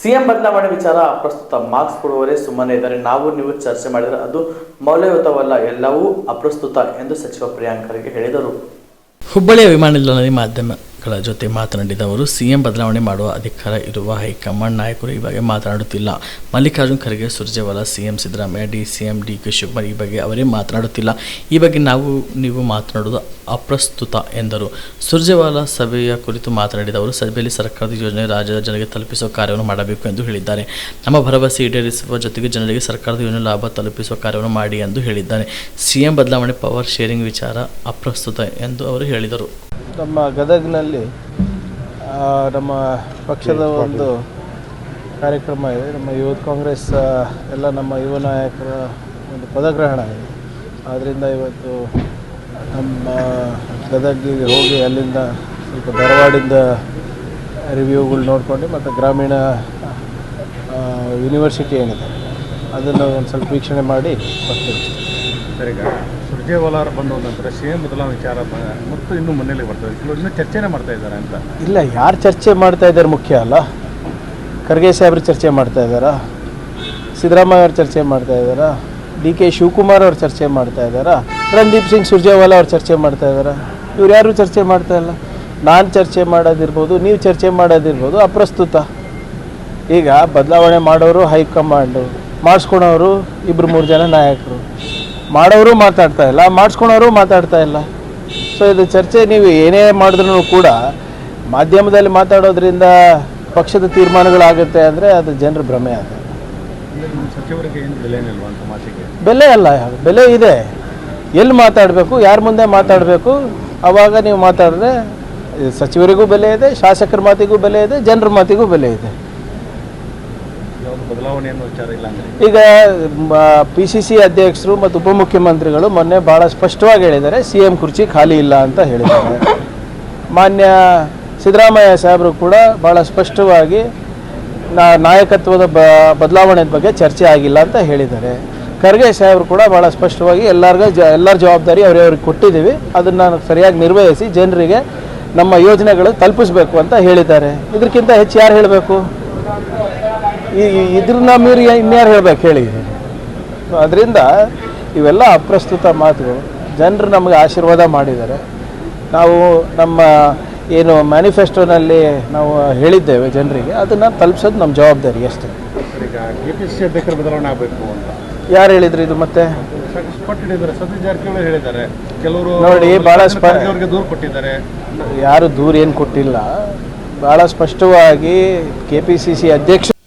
CM ಬದಲಾವಣೆ ವಿಚಾರ ಅಪ್ರಸ್ತುತ ಮಾರ್ಕ್ಸ್ ಕೊಡುವವರೇ ಸುಮ್ಮನೆ ಇದ್ದಾರೆ. ನಾವು ನೀವು ಚರ್ಚೆ ಮಾಡಿದರೆ ಅದು ಮೌಲ್ಯಯುತವಲ್ಲ, ಎಲ್ಲವೂ ಅಪ್ರಸ್ತುತ ಎಂದು ಸಚಿವ ಪ್ರಿಯಾಂಕ್ ಖರ್ಗೆ ಹೇಳಿದರು. ಹುಬ್ಬಳ್ಳಿಯ ವಿಮಾನ ನಿಲ್ದಾಣದಲ್ಲಿ ಮಾಧ್ಯಮಗಳ ಜೊತೆ ಮಾತನಾಡಿದ ಅವರು ಸಿಎಂ ಬದಲಾವಣೆ ಮಾಡುವ ಅಧಿಕಾರ ಇರುವ ಹೈಕಮಾಂಡ್ ನಾಯಕರು ಈ ಬಗ್ಗೆ ಮಾತನಾಡುತ್ತಿಲ್ಲ. Mallikarjun Kharge, Surjewala, CM Siddaramaiah D CM D K Shivakumar ಈ ಬಗ್ಗೆ ಅವರೇ ಮಾತನಾಡುತ್ತಿಲ್ಲ. ಈ ಬಗ್ಗೆ ನಾವು, ನೀವು ಮಾತನಾಡುವುದು ಅಪ್ರಸ್ತುತ ಎಂದರು. ಸುರ್ಜೇವಾಲಾ ಸಭೆಯ ಕುರಿತು ಮಾತನಾಡಿದ ಅವರು, ಸಭೆಯಲ್ಲಿ ಸರ್ಕಾರದ ಯೋಜನೆ ರಾಜ್ಯದ ಜನರಿಗೆ ತಲುಪಿಸುವ ಕಾರ್ಯವನ್ನು ಮಾಡಬೇಕು ಎಂದು ಹೇಳಿದ್ದಾರೆ. ನಮ್ಮ ಭರವಸೆ ಈಡೇರಿಸುವ ಜೊತೆಗೆ ಜನರಿಗೆ ಸರ್ಕಾರದ ಯೋಜನೆ ಲಾಭ ತಲುಪಿಸುವ ಕಾರ್ಯವನ್ನು ಮಾಡಿ ಎಂದು ಹೇಳಿದ್ದಾರೆ. ಸಿಎಂ ಬದಲಾವಣೆ ಪವರ್ ಶೇರಿಂಗ್ ವಿಚಾರ ಅಪ್ರಸ್ತುತ ಎಂದು ಅವರು ಹೇಳಿದರು. ನಮ್ಮ ಗದಗಿನಲ್ಲಿ ನಮ್ಮ ಪಕ್ಷದ ಒಂದು ಕಾರ್ಯಕ್ರಮ ಇದೆ. ನಮ್ಮ ಯೂತ್ ಕಾಂಗ್ರೆಸ್ ಎಲ್ಲ ನಮ್ಮ ಯುವ ನಾಯಕರ ಒಂದು ಪದಗ್ರಹಣ ಇದೆ. ಆದ್ದರಿಂದ ಇವತ್ತು ನಮ್ಮ ಗದಗಿಗೆ ಹೋಗಿ ಅಲ್ಲಿಂದ ಸ್ವಲ್ಪ ಧಾರವಾಡಿಂದ ರಿವ್ಯೂಗಳು ನೋಡ್ಕೊಂಡು ಮತ್ತು ಗ್ರಾಮೀಣ ಯೂನಿವರ್ಸಿಟಿ ಏನಿದೆ ಅದನ್ನು ಒಂದು ಸ್ವಲ್ಪ ವೀಕ್ಷಣೆ ಮಾಡಿ ಬರ್ತೀವಿ ಸರ್ ಈಗ ಸುರ್ಜೇವಾಲಾ ಅವರು ಬಂದ ನಂತರ ಸಿ ಎಂ ಬದಲಾವಣೆ ವಿಚಾರ ಮತ್ತು ಇನ್ನು ಮನೆಯಲ್ಲಿ ಬರ್ತದೆ. ಕೆಲವರು ಇನ್ನೂ ಚರ್ಚೆನೇ ಮಾಡ್ತಾ ಇದ್ದಾರೆ ಅಂತ. ಇಲ್ಲ, ಯಾರು ಚರ್ಚೆ ಮಾಡ್ತಾ ಇದ್ದಾರೆ ಮುಖ್ಯ ಅಲ್ಲ. ಖರ್ಗೆ ಸಾಹೇಬ್ರು ಚರ್ಚೆ ಮಾಡ್ತಾ ಇದ್ದಾರಾ? ಸಿದ್ದರಾಮಯ್ಯ ಅವ್ರು ಚರ್ಚೆ ಮಾಡ್ತಾ ಇದ್ದಾರಾ? ಡಿ ಕೆ ಶಿವಕುಮಾರ್ ಅವ್ರು ಚರ್ಚೆ ಮಾಡ್ತಾ ಇದ್ದಾರಾ? ರಣದೀಪ್ ಸಿಂಗ್ ಸುರ್ಜೇವಾಲ ಅವ್ರು ಚರ್ಚೆ ಮಾಡ್ತಾ ಇದ್ದಾರಾ? ಇವ್ರು ಯಾರು ಚರ್ಚೆ ಮಾಡ್ತಾ ಇಲ್ಲ? ನಾನು ಚರ್ಚೆ ಮಾಡೋದಿರ್ಬೋದು, ನೀವು ಚರ್ಚೆ ಮಾಡೋದಿರ್ಬೋದು ಅಪ್ರಸ್ತುತ. ಈಗ ಬದಲಾವಣೆ ಮಾಡೋರು ಹೈಕಮಾಂಡು, ಮಾಡಿಸ್ಕೊಳೋರು ಇಬ್ಬರು ಮೂರು ಜನ ನಾಯಕರು. ಮಾಡೋರು ಮಾತಾಡ್ತಾ ಇಲ್ಲ ಮಾಡಿಸ್ಕೊಳೋರು ಮಾತಾಡ್ತಾ ಇಲ್ಲ. ಸೊ ಇದು ಚರ್ಚೆ ನೀವು ಏನೇ ಮಾಡಿದ್ರೂ ಕೂಡ ಮಾಧ್ಯಮದಲ್ಲಿ ಮಾತಾಡೋದ್ರಿಂದ ಪಕ್ಷದ ತೀರ್ಮಾನಗಳಾಗುತ್ತೆ ಅಂದರೆ ಅದು ಜನರ ಭ್ರಮೆ ಆಗುತ್ತೆ ಬೆಲೆ ಅಲ್ಲ ಬೆಲೆ ಇದೆ. ಎಲ್ಲಿ ಮಾತಾಡಬೇಕು ಯಾರ ಮುಂದೆ ಮಾತಾಡಬೇಕು ಅವಾಗ ನೀವು ಮಾತಾಡಿದ್ರೆ ಸಚಿವರಿಗೂ ಬೆಲೆ ಇದೆ ಶಾಸಕರ ಮಾತಿಗೂ ಬೆಲೆ ಇದೆ ಜನರ ಮಾತಿಗೂ ಬೆಲೆ ಇದೆ. ಬದಲಾವಣೆ ವಿಚಾರ ಇಲ್ಲ ಈಗ ಪಿ ಸಿ ಸಿ ಅಧ್ಯಕ್ಷರು ಮತ್ತು ಉಪಮುಖ್ಯಮಂತ್ರಿಗಳು ಮೊನ್ನೆ ಭಾಳ ಸ್ಪಷ್ಟವಾಗಿ ಹೇಳಿದ್ದಾರೆ ಸಿ ಎಂ ಕುರ್ಚಿ ಖಾಲಿ ಇಲ್ಲ ಅಂತ ಹೇಳಿದ್ದಾರೆ. ಮಾನ್ಯ ಸಿದ್ದರಾಮಯ್ಯ ಸಾಹೇಬರು ಕೂಡ ಭಾಳ ಸ್ಪಷ್ಟವಾಗಿ ನಾ ನಾಯಕತ್ವದ ಬ ಬದಲಾವಣೆ ಬಗ್ಗೆ ಚರ್ಚೆ ಆಗಿಲ್ಲ ಅಂತ ಹೇಳಿದ್ದಾರೆ. ಖರ್ಗೆ ಸಾಹೇಬರು ಕೂಡ ಭಾಳ ಸ್ಪಷ್ಟವಾಗಿ ಎಲ್ಲರಿಗೂ ಜ ಎಲ್ಲರ ಜವಾಬ್ದಾರಿ ಅವ್ರವ್ರಿಗೆ ಕೊಟ್ಟಿದ್ದೀವಿ ಅದನ್ನು ಸರಿಯಾಗಿ ನಿರ್ವಹಿಸಿ ಜನರಿಗೆ ನಮ್ಮ ಯೋಜನೆಗಳು ತಲುಪಿಸ್ಬೇಕು ಅಂತ ಹೇಳಿದ್ದಾರೆ. ಇದಕ್ಕಿಂತ ಹೆಚ್ಚು ಯಾರು ಹೇಳಬೇಕು? ಈ ಇದ್ರನ್ನ ಮೀರಿ ಇನ್ಯಾರು ಹೇಳ್ಬೇಕು ಹೇಳಿ? ಅದರಿಂದ ಇವೆಲ್ಲ ಅಪ್ರಸ್ತುತ ಮಾತುಗಳು. ಜನರು ನಮಗೆ ಆಶೀರ್ವಾದ ಮಾಡಿದ್ದಾರೆ. ನಾವು ನಮ್ಮ ಏನು ಮ್ಯಾನಿಫೆಸ್ಟೋನಲ್ಲಿ ನಾವು ಹೇಳಿದ್ದೇವೆ ಜನರಿಗೆ. ಅದನ್ನು ತಲುಪಿಸೋದು ನಮ್ಮ ಜವಾಬ್ದಾರಿ ಅಷ್ಟೇ. ಈಗ ಕೆ ಸಿ ಸಿ ಅಧ್ಯಕ್ಷರ ಬದಲಾವಣೆ ಆಗಬೇಕು ಅಂತ. ಯಾರು ಹೇಳಿದ್ರು ಇದು ಮತ್ತೆ? ಜಾರಕಿಹೊಳಿ ಹೇಳಿದ್ದಾರೆ. ಕೆಲವರು ನೋಡಿ, ಬಹಳ ಸ್ಪ- ಅವರಿಗೆ ದೂರು ಕೊಟ್ಟಿದ್ದಾರೆ. ಯಾರು ದೂರ ಏನು ಕೊಟ್ಟಿಲ್ಲ. ಭಾಳ ಸ್ಪಷ್ಟವಾಗಿ ಕೆ ಪಿ ಸಿ ಸಿ ಅಧ್ಯಕ್ಷ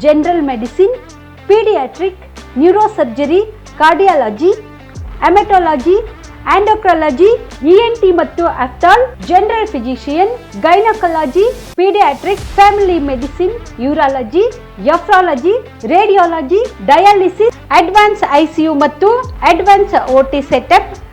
general medicine paediatric neuro surgery cardiology haematology endocrinology ENT ಮತ್ತು ophthal general physician gynaecology paediatric family medicine urology nephrology radiology dialysis advance ICU ಮತ್ತು ಅಡ್ವಾನ್ಸ್ ಓಟಿ ಸೆಟಪ್